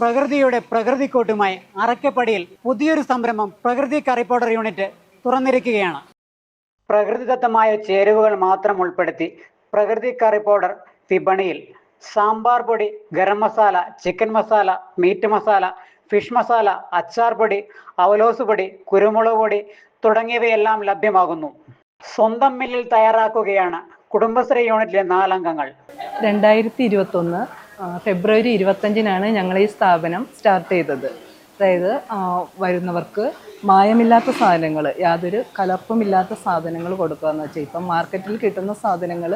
പ്രകൃതിയുടെ പ്രകൃതിക്കൂട്ടുമായി അറക്കപ്പടിയിൽ പുതിയൊരു സംരംഭം പ്രകൃതി കറി പൗഡർ യൂണിറ്റ് തുറന്നിരിക്കുകയാണ്. പ്രകൃതിദത്തമായ ചേരുവകൾ മാത്രം ഉൾപ്പെടുത്തി പ്രകൃതി കറി പൗഡർ വിപണിയിൽ സാമ്പാർ പൊടി garam masala chicken masala meat masala fish masala അച്ചാർ പൊടി അവലോസ് പൊടി കുരുമുളക് പൊടി തുടങ്ങിയവയെല്ലാം ലഭ്യമാകുന്നു. സ്വന്തം മില്ലിൽ തയ്യാറാക്കുകയാണ് കുടുംബശ്രീ യൂണിറ്റിലെ നാലംഗങ്ങൾ. രണ്ടായിരത്തി ഇരുപത്തൊന്ന് ഫെബ്രുവരി ഇരുപത്തഞ്ചിനാണ് ഞങ്ങൾ ഈ സ്ഥാപനം സ്റ്റാർട്ട് ചെയ്തത്. അതായത് വരുന്നവർക്ക് മായമില്ലാത്ത സാധനങ്ങൾ യാതൊരു കലപ്പുമില്ലാത്ത സാധനങ്ങൾ കൊടുക്കുക എന്ന് വെച്ചാൽ ഇപ്പം മാർക്കറ്റിൽ കിട്ടുന്ന സാധനങ്ങൾ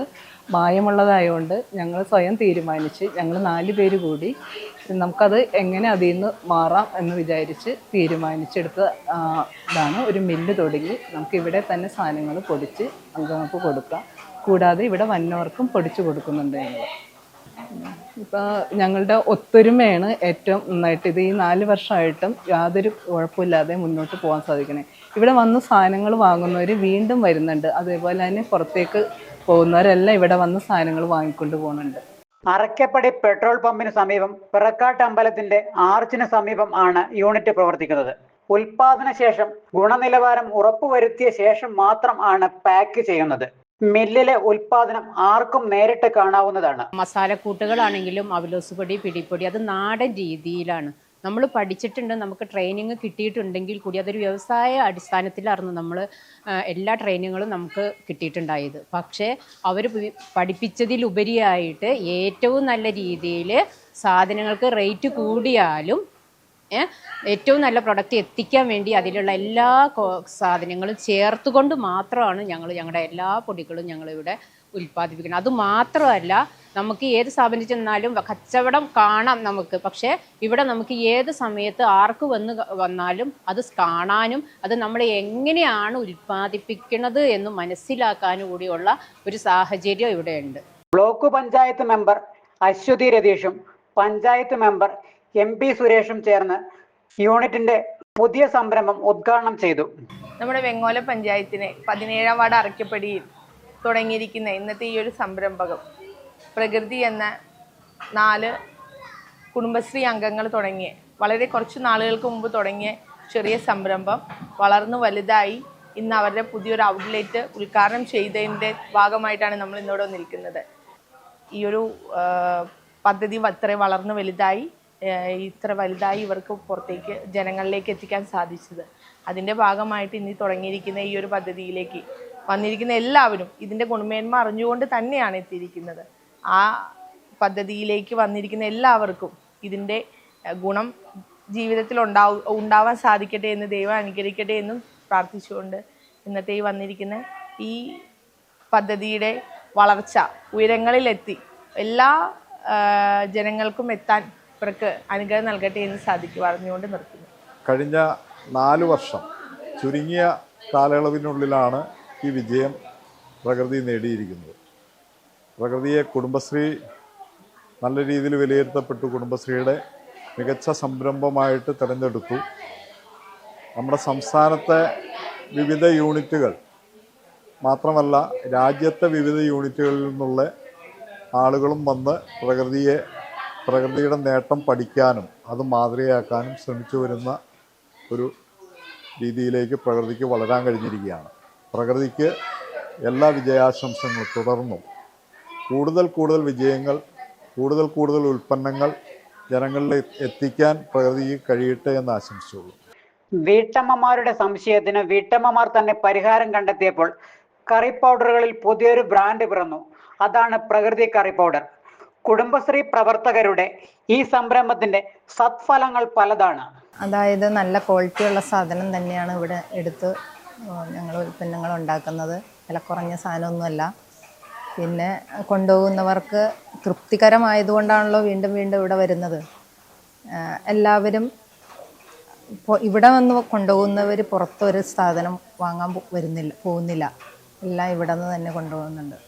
മായമുള്ളതായതുകൊണ്ട് ഞങ്ങൾ സ്വയം തീരുമാനിച്ച് ഞങ്ങൾ നാല് പേര് കൂടി നമുക്കത് എങ്ങനെ അതിൽ നിന്ന് മാറാം എന്ന് വിചാരിച്ച് തീരുമാനിച്ചെടുത്ത ഇതാണ് ഒരു മില്ല് തുടങ്ങി. നമുക്ക് ഇവിടെ തന്നെ സാധനങ്ങൾ പൊടിച്ച് അംഗങ്ങൾക്ക് കൊടുക്കാം. കൂടാതെ ഇവിടെ വന്നവർക്കും പൊടിച്ച് കൊടുക്കുന്നുണ്ട് ഞങ്ങൾ. ഇപ്പോൾ ഞങ്ങളുടെ ഒത്തൊരുമയാണ് ഏറ്റവും നന്നായിട്ട് ഇത് ഈ നാല് വർഷമായിട്ടും യാതൊരു കുഴപ്പമില്ലാതെ മുന്നോട്ട് പോകാൻ സാധിക്കണേ. ഇവിടെ വന്ന് സാധനങ്ങൾ വാങ്ങുന്നവർ വീണ്ടും വരുന്നുണ്ട്. അതേപോലെ തന്നെ പുറത്തേക്ക് പോകുന്നവരെല്ലാം ഇവിടെ വന്ന് സാധനങ്ങൾ വാങ്ങിക്കൊണ്ട് പോകുന്നുണ്ട്. അറക്കപ്പടി പെട്രോൾ പമ്പിന് സമീപം പിറക്കാട്ട് അമ്പലത്തിന്റെ ആർച്ചിന് സമീപം ആണ് യൂണിറ്റ് പ്രവർത്തിക്കുന്നത്. ഉൽപാദന ശേഷം ഗുണനിലവാരം ഉറപ്പുവരുത്തിയ ശേഷം മാത്രം ആണ് പാക്ക് ചെയ്യുന്നത്. മില്ലിലെ ഉൽപാദനം ആർക്കും നേരിട്ട് കാണാവുന്നതാണ്. മസാലക്കൂട്ടുകളാണെങ്കിലും അവലോസ് പൊടി പിടിപ്പൊടി അത് നാടൻ രീതിയിലാണ്. നമ്മൾ പഠിച്ചിട്ടുണ്ട് നമുക്ക് ട്രെയിനിങ് കിട്ടിയിട്ടുണ്ടെങ്കിൽ കൂടി അതൊരു വ്യവസായ അടിസ്ഥാനത്തിലായിരുന്നു നമ്മൾ എല്ലാ ട്രെയിനിങ്ങുകളും നമുക്ക് കിട്ടിയിട്ടുണ്ടായത്. പക്ഷേ അവർ പഠിപ്പിച്ചതിലുപരിയായിട്ട് ഏറ്റവും നല്ല രീതിയിൽ സാധനങ്ങൾക്ക് റേറ്റ് കൂടിയാലും ഏറ്റവും നല്ല പ്രൊഡക്റ്റ് എത്തിക്കാൻ വേണ്ടി അതിലുള്ള എല്ലാ സാധനങ്ങളും ചേർത്തുകൊണ്ട് മാത്രമാണ് ഞങ്ങൾ ഞങ്ങളുടെ എല്ലാ പൊടികളും ഞങ്ങളിവിടെ ഉൽപ്പാദിപ്പിക്കുന്നത്. അത് മാത്രമല്ല നമുക്ക് ഏത് സ്ഥാപനത്തിൽ ചെന്നാലും കച്ചവടം കാണാം നമുക്ക്. പക്ഷേ ഇവിടെ നമുക്ക് ഏത് സമയത്ത് ആർക്ക് വന്ന് വന്നാലും അത് കാണാനും അത് നമ്മൾ എങ്ങനെയാണ് ഉൽപ്പാദിപ്പിക്കുന്നത് എന്ന് മനസ്സിലാക്കാനും കൂടിയുള്ള ഒരു സാഹചര്യം ഇവിടെയുണ്ട്. ബ്ലോക്ക് പഞ്ചായത്ത് മെമ്പർ അശ്വതി രതീഷും പഞ്ചായത്ത് മെമ്പർ എം പി സുരേഷും ചേർന്ന് യൂണിറ്റിന്റെ പുതിയ സംരംഭം ഉദ്ഘാടനം ചെയ്തു. നമ്മുടെ വെങ്ങോല പഞ്ചായത്തിനെ പതിനേഴാം വാർഡ് അറയ്ക്കപ്പടിയിൽ തുടങ്ങിയിരിക്കുന്ന ഇന്നത്തെ ഈ ഒരു സംരംഭകം പ്രകൃതി എന്ന നാല് കുടുംബശ്രീ അംഗങ്ങൾ തുടങ്ങിയ വളരെ കുറച്ച് നാളുകൾക്ക് മുമ്പ് തുടങ്ങിയ ചെറിയ സംരംഭം വളർന്നു വലുതായി ഇന്ന് അവരുടെ പുതിയൊരു ഔട്ട്ലെറ്റ് ഉദ്ഘാടനം ചെയ്തതിന്റെ ഭാഗമായിട്ടാണ് നമ്മൾ ഇന്നിവിടെ നിൽക്കുന്നത് ഈ ഒരു പദ്ധതി അത്രയും വളർന്നു വലുതായി ഇത്ര വലുതായി ഇവർക്ക് പുറത്തേക്ക് ജനങ്ങളിലേക്ക് എത്തിക്കാൻ സാധിച്ചത്. അതിന്റെ ഭാഗമായിട്ട് ഇനി തുടങ്ങിയിരിക്കുന്ന ഈ ഒരു പദ്ധതിയിലേക്ക് വന്നിരിക്കുന്ന എല്ലാവരും ഇതിന്റെ ഗുണമേന്മ അറിഞ്ഞുകൊണ്ട് തന്നെയാണ് എത്തിയിരിക്കുന്നത്. ആ പദ്ധതിയിലേക്ക് വന്നിരിക്കുന്ന എല്ലാവർക്കും ഇതിന്റെ ഗുണം ജീവിതത്തിൽ ഉണ്ടാവും ഉണ്ടാവാൻ സാധിക്കട്ടെ എന്ന് ദൈവം അനുഗ്രഹിക്കട്ടെ എന്നും പ്രാർത്ഥിച്ചുകൊണ്ട് ഇന്നത്തെ ഈ വന്നിരിക്കുന്ന ഈ പദ്ധതിയുടെ വളർച്ച ഉയരങ്ങളിലെത്തി എല്ലാ ജനങ്ങൾക്കും എത്താൻ ഇവർക്ക് അനുഗ്രഹം നൽകട്ടെ എന്ന് സാധിക്കും അറിഞ്ഞുകൊണ്ട് നിർത്തുന്നു. കഴിഞ്ഞ നാല് വർഷം ചുരുങ്ങിയ കാലയളവിനുള്ളിലാണ് ഈ വിജയം പ്രകൃതി നേടിയിരിക്കുന്നത്. പ്രകൃതിയെ കുടുംബശ്രീ നല്ല രീതിയിൽ വിലയിരുത്തപ്പെട്ടു. കുടുംബശ്രീയുടെ മികച്ച സംരംഭമായിട്ട് തിരഞ്ഞെടുത്തു. നമ്മുടെ സംസ്ഥാനത്തെ വിവിധ യൂണിറ്റുകൾ മാത്രമല്ല രാജ്യത്തെ വിവിധ യൂണിറ്റുകളിൽ നിന്നുള്ള ആളുകളും വന്ന് പ്രകൃതിയെ പ്രകൃതിയുടെ നേട്ടം പഠിക്കാനും അത് മാതൃകയാക്കാനും ശ്രമിച്ചു വരുന്ന ഒരു രീതിയിലേക്ക് പ്രകൃതിക്ക് വളരാൻ കഴിഞ്ഞിരിക്കുകയാണ്. പ്രകൃതിക്ക് എല്ലാ വിജയാശംസകളും തുടർന്നും കൂടുതൽ കൂടുതൽ വിജയങ്ങൾ കൂടുതൽ കൂടുതൽ ഉൽപ്പന്നങ്ങൾ ജനങ്ങളിൽ എത്തിക്കാൻ പ്രകൃതിക്ക് കഴിയട്ടെ എന്ന് ആശംസിച്ചുള്ളൂ. വീട്ടമ്മമാരുടെ സംശയത്തിന് വീട്ടമ്മമാർ തന്നെ പരിഹാരം കണ്ടെത്തിയപ്പോൾ കറി പൗഡറുകളിൽ പുതിയൊരു ബ്രാൻഡ് പിറന്നു. അതാണ് പ്രകൃതി കറി പൗഡർ. കുടുംബശ്രീ പ്രവർത്തകരുടെ ഈ സംരംഭത്തിന്റെ സത്ഫലങ്ങൾ പലതാണ്. അതായത് നല്ല ക്വാളിറ്റിയുള്ള സാധനം തന്നെയാണ് ഇവിടെ എടുത്ത് ഞങ്ങൾ ഉൽപ്പന്നങ്ങൾ ഉണ്ടാക്കുന്നത്. വില കുറഞ്ഞ സാധനമൊന്നുമല്ല. പിന്നെ കൊണ്ടുപോകുന്നവർക്ക് തൃപ്തികരമായതുകൊണ്ടാണല്ലോ വീണ്ടും വീണ്ടും ഇവിടെ വരുന്നത്. എല്ലാവരും ഇവിടെ വന്ന് കൊണ്ടുപോകുന്നവർ പുറത്തൊരു സാധനം വാങ്ങാൻ വരുന്നില്ല പോകുന്നില്ല. എല്ലാം ഇവിടെ നിന്ന് തന്നെ കൊണ്ടുപോകുന്നുണ്ട്.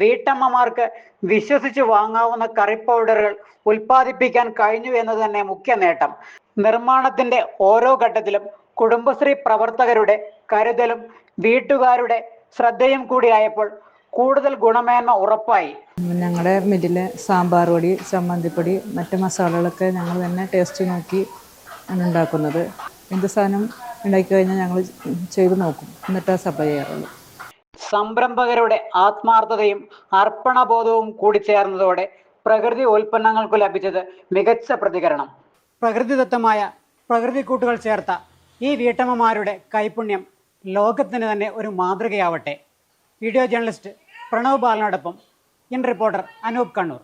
വീട്ടമ്മമാർക്ക് വിശ്വസിച്ച് വാങ്ങാവുന്ന കറി പൗഡറുകൾ ഉൽപ്പാദിപ്പിക്കാൻ കഴിഞ്ഞു എന്നത് തന്നെ മുഖ്യ നേട്ടം. നിർമ്മാണത്തിന്റെ ഓരോ ഘട്ടത്തിലും കുടുംബശ്രീ പ്രവർത്തകരുടെ കരുതലും വീട്ടുകാരുടെ ശ്രദ്ധയും കൂടിയായപ്പോൾ കൂടുതൽ ഗുണമേന്മ ഉറപ്പായി. ഞങ്ങളുടെ മില്ലിലെ സാമ്പാർ പൊടി ചമ്മന്തിപ്പൊടി മറ്റ് മസാലകളൊക്കെ ഞങ്ങൾ തന്നെ ടേസ്റ്റ് നോക്കി ആണ് ഉണ്ടാക്കുന്നത്. എന്ത് സാധനം ഉണ്ടാക്കി കഴിഞ്ഞാൽ ഞങ്ങൾ ചെയ്ത് നോക്കും. എന്നിട്ടാണ് സപ്ലൈ ചെയ്യാറുള്ളൂ. സംരംഭകരുടെ ആത്മാർത്ഥതയും അർപ്പണബോധവും കൂടിച്ചേർന്നതോടെ പ്രകൃതി ഉൽപ്പന്നങ്ങൾക്ക് ലഭിച്ചത് മികച്ച പ്രതികരണം. പ്രകൃതിദത്തമായ പ്രകൃതിക്കൂട്ടുകൾ ചേർത്ത ഈ വീട്ടമ്മമാരുടെ കൈപുണ്യം ലോകത്തിന് തന്നെ ഒരു മാതൃകയാവട്ടെ. വീഡിയോ ജേർണലിസ്റ്റ് പ്രണവ് ബാലനോടൊപ്പം ഇൻ റിപ്പോർട്ടർ അനൂപ് കണ്ണൂർ.